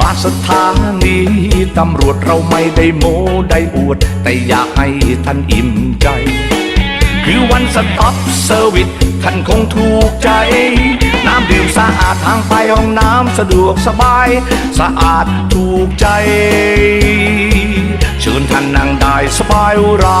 มาสถานีตำรวจเราไม่ได้โมได้อวด แต่อยากให้ท่านอิ่มใจ คือวันสต็อปเซอร์วิสท่านคงถูกใจ น้ำดื่มสะอาดทางไปห้องน้ำสะดวกสบาย สะอาดถูกใจ เชิญท่านนั่งได้สบายรา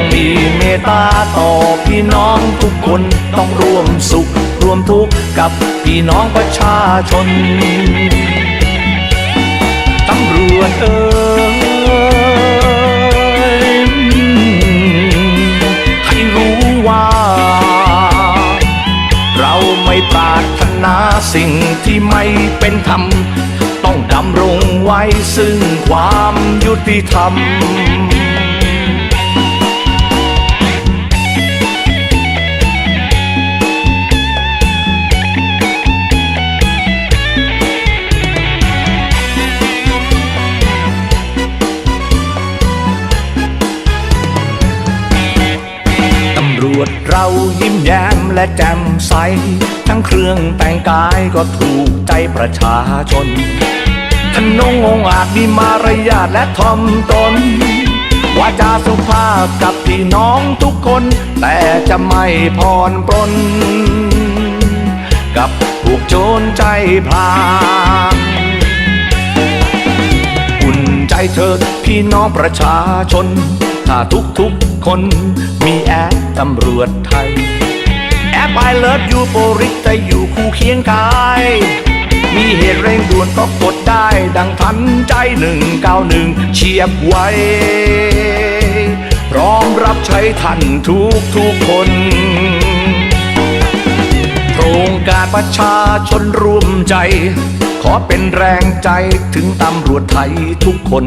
ต้องมีเมตตาต่อพี่น้องทุกคนต้องร่วมสุขร่วมทุกข์กับพี่น้องประชาชนตำรวจเอ่ยให้รู้ว่า เราไม่ปรารถนาสิ่งที่ไม่เป็นธรรม ต้องดำรงไว้ซึ่งความยุติธรรม เรายิ้มแย้มและแจ่มใส ทั้งเครื่องแต่งกายก็ถูกใจประชาชนทนงองอาจมีมารยาทและทอมตนวาจาสุภาพกับพี่น้องทุกคน แต่จะไม่ผ่อนปลนกับพวกโจรใจพลางอุ่นใจเถิดพี่น้องประชาชน ถ้าทุกทุกๆคนมีแอปตำรวจไทย แอปไอเลิฟยูโปริกจะอยู่คู่เคียงกาย มีเหตุเร่งด่วนก็กดได้ ดังทันใจหนึ่งเก้าหนึ่งเฉียบไวพร้อมรับใช้ท่านทุกทุกๆคนโครงการประชาชนร่วมใจ ขอเป็นแรงใจถึงตำรวจไทยทุกคน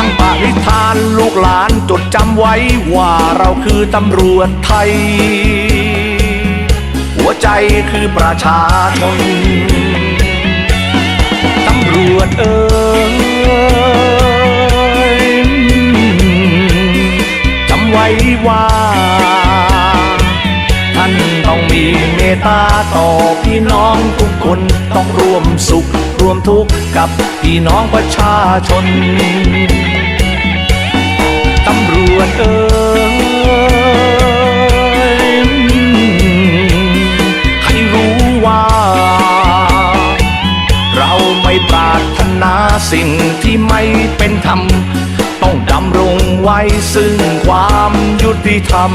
ตั้งปณิธานลูกหลานจดจำไว้ว่าเราคือตำรวจไทย หัวใจคือประชาชนตำรวจเอ่ยจำไว้ว่า ท่านต้องมีเมตตาต่อพี่น้องทุกคนต้องร่วมสุขร่วมทุกข์กับพี่น้องประชาชน เอ่ยให้รู้ว่า เราไม่ปรารถนาสิ่งที่ไม่เป็นธรรม ต้องดำรงไว้ซึ่งความยุติธรรม